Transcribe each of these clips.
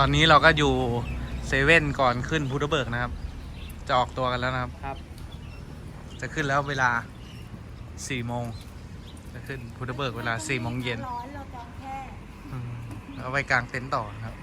อนนี้เราก็อยู่เซเว่นก่อนขึ้นพุทธเบิกนะครับ จะออกตัวกันแล้วนะครับ ครับ จะขึ้นแล้วเวลาสี่โมงจะขึ้นพุทธเบิกเวลาสี่โมงเย็นร้อนเราจองแค่ อืมแล้วไปกลางเต็นท์ต่อครับ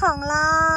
ของเรา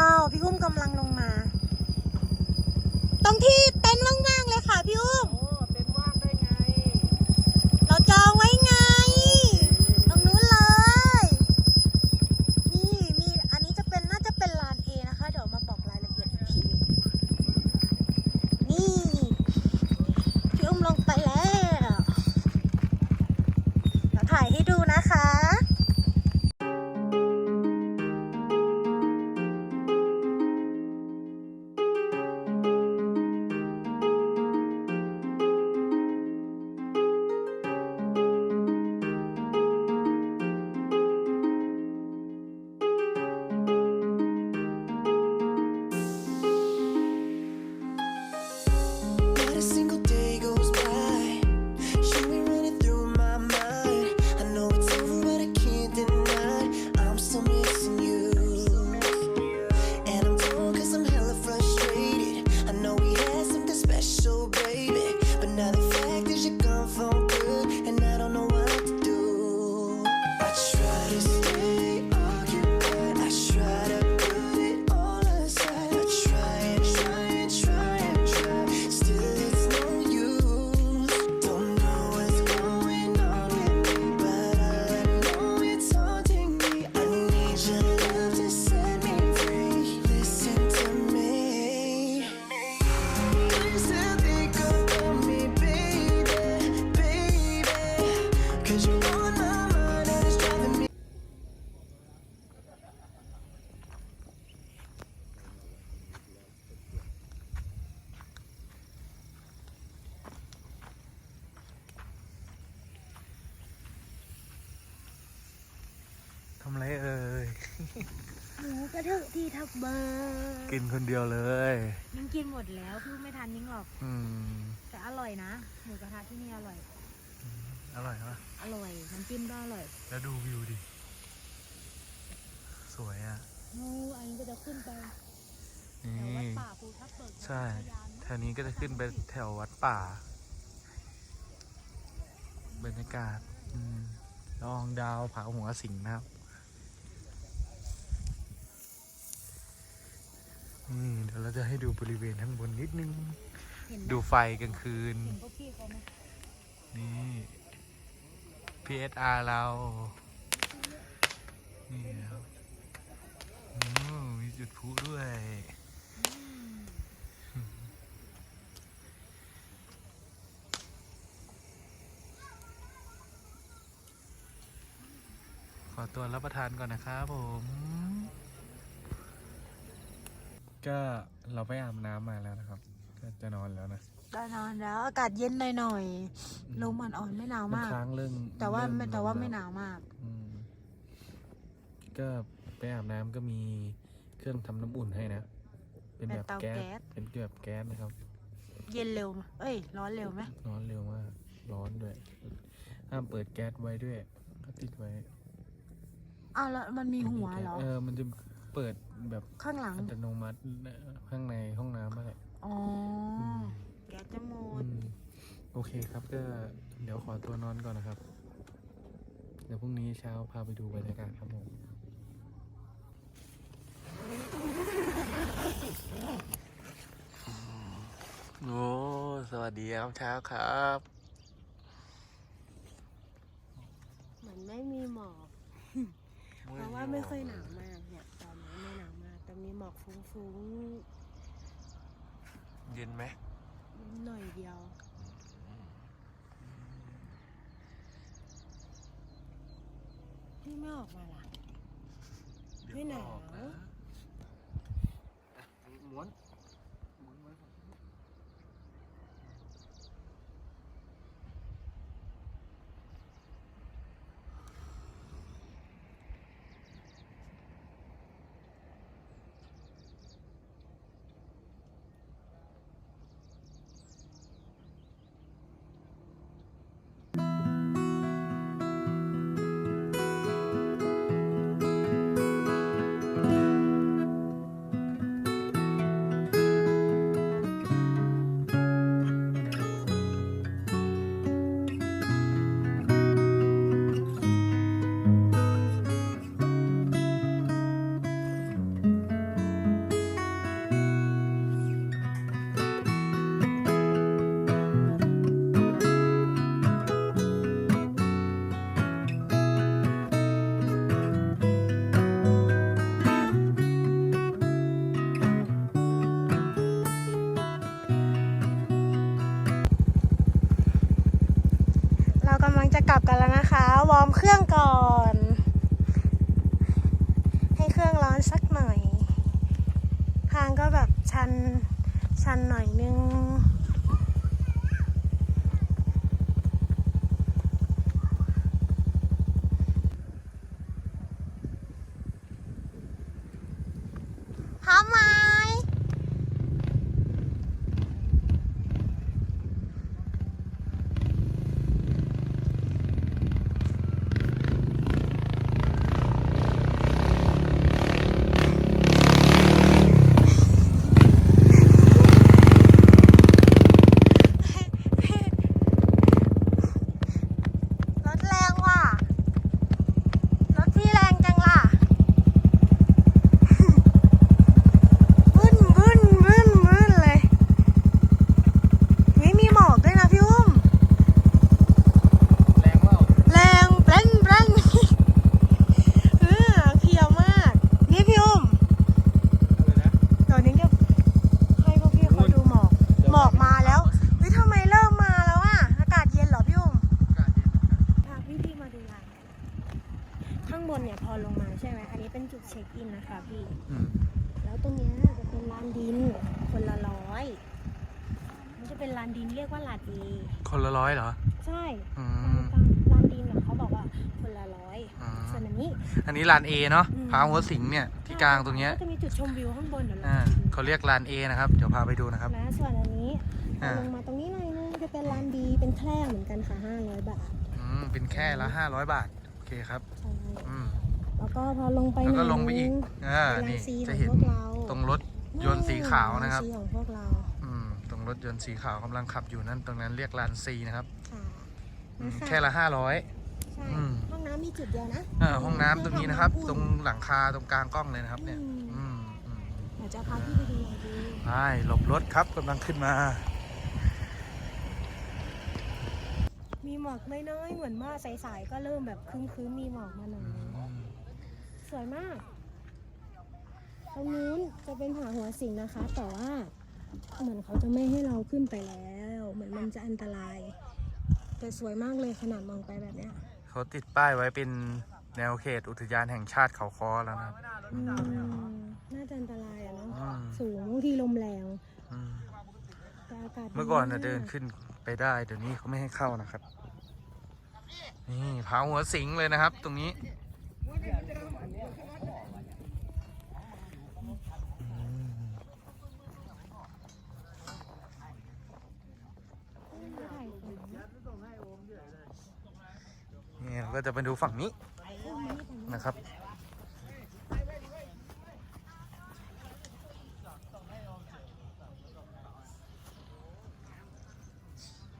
เดียวเลยนิ้งกินหมดแล้วพี่ไม่ทันนิ้งหรอก อืมแต่อร่อยนะหมูกระทะที่นี่อร่อย อร่อยปะอร่อยน้ำจิ้มก็อร่อยแล้วดูวิวดิ สวยอะงูอันนี้ก็จะขึ้นไปนี่แถววัดป่าภูทับเบิกใช่พยานแถวนี้ก็จะขึ้นไปแถววัดป่า บรรยากาศอืมลองดาวผาหัวสิงนะครับ นี่เดี๋ยวเราจะให้ดูบริเวณข้างบนนิดนึง เห็นดูไฟกลางคืน เห็นพวกพี่เขาไหมนี่ PSR เรา นี่ครับโอ้มีจุดพลุด้วย ขอตัวรับประทานก่อนนะครับผม ก็เราไปอาบน้ำมาแล้วนะครับ ก็จะนอนแล้วนะได้นอนแล้ว อากาศเย็นหน่อยๆลมอ่อนๆไม่หนาวมันมาก ค้างเรื่องแต่ว่าเรื่องไม่แต่ว่าล้ไม่หนาวมาก อืมก็ไปอาบน้ำก็มีเครื่องทำน้ำอุ่นให้นะ เป็นแบบเป็นเตาแก๊ส แก๊ส เป็นแบบแก๊สนะครับ เย็นเร็วไหมเอ้ย ร้อนเร็วไหมร้อนเร็วมาก ร้อนด้วย ห้ามเปิดแก๊สไว้ด้วยก็ติดไว้อ้าวแล้วมันมีหัวเหรอ เออ มันจะเปิด แบบข้างหลัง อัตโนมัติข้างในห้องน้ำอะไรอ๋ออมแก๊สจะหมอืดมโอเคครับก็เดี๋ยวขอตัวนอนก่อนนะครับ เดี๋ยวพรุ่งนี้เช้าพาไปดูบรรยากาศครับผม โอ้สวัสดีครับเช้าครับ เหมือนไม่มีหมอก เพราะว่าไม่ค่อยหนาวมาก มากแต่มีหมอกฟุ้งเย็นไหมๆหน่อยเดียว พี่ไม่ออกมาล่ะไม่หนาวม้วน ชันหน่อยนึง พร้อมไหม รถแรงว่ะ รถพี่แรงจังล่ะ บึ้นบึ้นบึ้นบึ้นเลยไม่มีหมอกด้วยนะพี่อุ้ม แรงว่า แรงเปร่งเปร่งเออเพียวมาก นี่พี่อุ้ม เลยนะ ตอนนี้จะให้พวกพี่เขาดูหมอก หมอกมาแล้วเฮ้ยทำไมเริ่มมาแล้วอะอากาศเย็นเหรอพี่อุ้ม พาพี่พี่มาดูลานข้างบนเนี่ยพอลงมาใช่ไหม อันนี้เป็นจุดเช็คอินนะคะพี่ อืม แล้วตรงเนี้ยจะเป็นลานดินคนละร้อย มันจะเป็นลานดินเรียกว่าลานเอ คนละร้อยเหรอ ใช่ อื ตาม ม ตามลานดินอะเขาบอกว่าคนละร้อย อืม ส่วนอันนี้ อั นนี้ลานเอเนาะอืม พาหัวสิงเนี่ยที่กลางตรงเนี้ยก็จะมีจุดชมวิวข้างบนเดี๋ยวเราอ่าจะไปดูเขาเรียกลานเอนะครับเดี๋ยวพาไปดูนะครับ นะส่วนอันนี้พออ่า ลงมาตรงนี้หน่อยนึงจะเป็นลานดีเป็นแคร่เหมือนกันค่ะห้าร้อยบาทอืมเป็นแค่ละห้าร้อยบาทโอเคครับใช่อืมแล้วก็พอลงไปแล้วก็หน่ยลงไปอีกนึอ่าเป็นลานี่นซีขจะองเห็นพวกเราตรงรถยนต์สีขาวนะครับลาซีของพวกเราอืมตรงรถยนต์สีขาวกำลังขับอยู่นั่นตรงนั้นเรียกลานซีนะครับค่ะอืมนแค่ละห้าร้อยใช่อืมห้องน้ำมีจุดเดียวนะอ่าห้องน้ำตรงนี้นะครับ ตรงหลังคาตรงกลางกล้องเลยนะครับ เนี่ย อืมอืมอืมเดี๋ยวจะพาพี่ไปดูลานดีไปหลบรถครับกำลังขึ้นมา มีหมอกน้อยๆเหมือนว่าสายๆก็เริ่มแบบครึ้มๆมีหมอกมาหน่อยสวยมาก ตรงนู้นจะเป็นผาหัวสิงนะคะ แต่ว่าเหมือนเขาจะไม่ให้เราขึ้นไปแล้ว เหมือนมันจะอันตราย แต่สวยมากเลยขนาดมองไปแบบเนี้ย เขาติดป้ายไว้เป็นแนวเขตอุทยานแห่งชาติเขาคอแล้วนะครับ อืมน่าจะอันตรายอะเนาะ อืม สูงางทีลมแรงอืมแต่อากาศเมื่อก่อนดีนะมาเดินขึ้นไปได้เดี๋ยวนี้เขาไม่ให้เข้านะครับ นี่ผาหัวสิงเลยนะครับ ตรงนี้อืมนี่เรา ก็จะไปดูฝั่งนี้นะครับ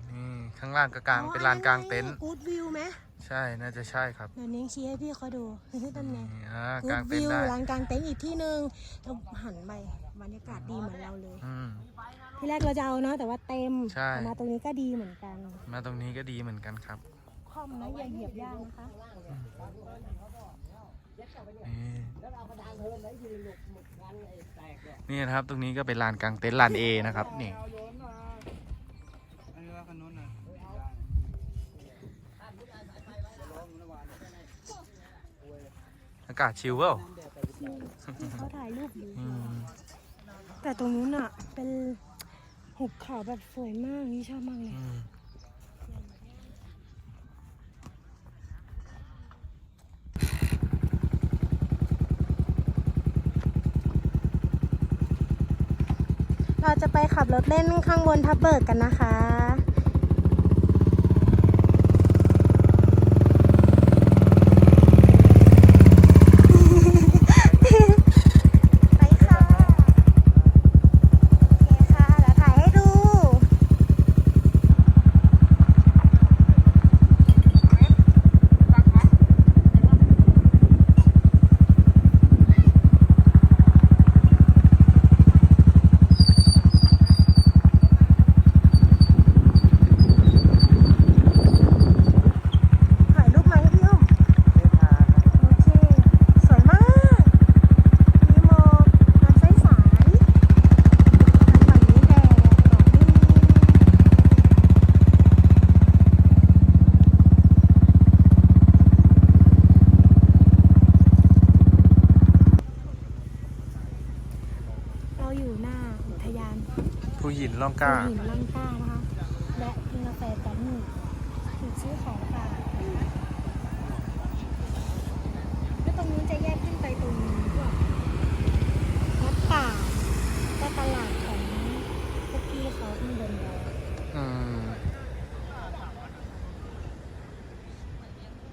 นี่ข้างล่างก็กลางเป็นลานกลางเต็นท์กูดวิวไหมใช่น่าจะใช่ครับเดี๋ยวนิ้งชี้ให้พี่เขาดูนั่นไงนี่อ่ากูกลาดงเต็นวิท์วได้ลานกลางเต็นท์อีกที่หนึ่งเราหันไปบรรยากาศดีเหมือนเราเลยอืมที่แรกเราจะเอาเนาะแต่ว่าเต็มใช่แต่มาตรงนี้ก็ดีเหมือนกัน มาตรงนี้ก็ดีเหมือนกันครับ คอมนะอย่าเหยียบย่างนะคะนี่นี่นะครับ ตรงนี้ก็เป็นลานกลางเต็นท์ลานเอนะครับ นี่อันนี้ว่าคันนู้นน่ะอากาศชิลเปล่าที่เขาถ่ายรูปอยู่อืมแต่ตรงนู้นอะ เป็นหุบเขาแบบสวยมากนี่ชอบมากเลย อืม เรา จะไปขับรถเล่นข้างบนทับเบิกกันนะคะ ไปค่ะ โอเคค่ะเดี๋ยวถ่ายให้ดู ถ่ายรูปไหมพี่อุ้มโอเค สวยมาก มีหมอกน้ำใสใสฝั่งนี้แดดดอกนี่เราอยู่หน้าอุทยาน ผู้หินล่องกล้า ภูหินลังกานะคะ และกินกาแฟกันหนึ่ง ถึงซื้อของฝากแล้วตรงนู้นจะแยกขึ้นไปตรงพวกวัดป่าและตลาดของพวกพี่เขาข้างบนเราอืม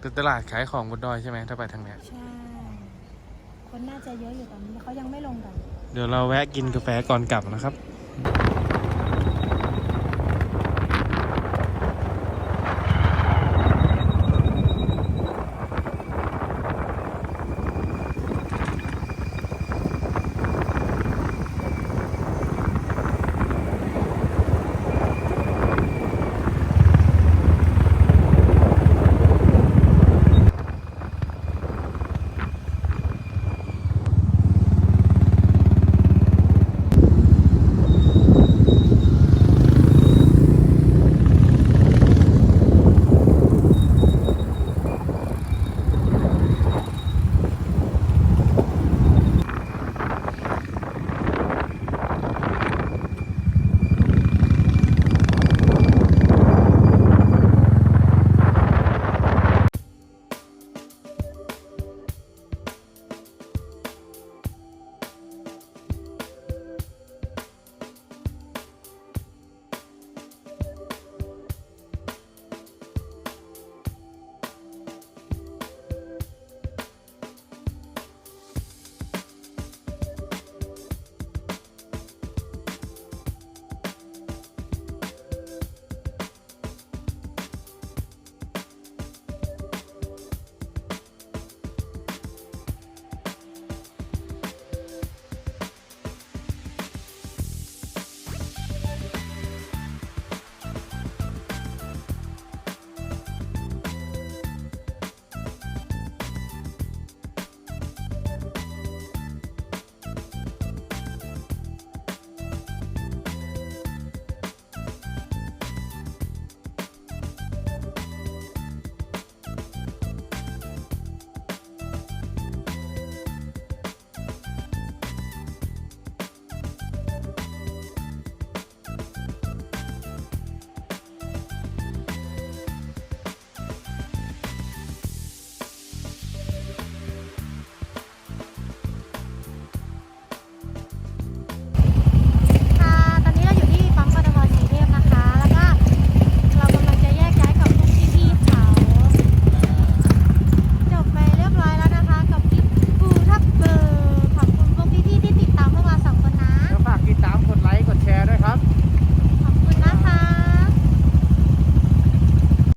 เป็นตลาดขายของบนดอยใช่ไหมถ้าไปทางเนี้ย ใช่ คนน่าจะเยอะอยู่ตอนนี้เขายังไม่ลงกัน เดี๋ยวเราแวะกินกาแฟก่อนกลับนะครับโ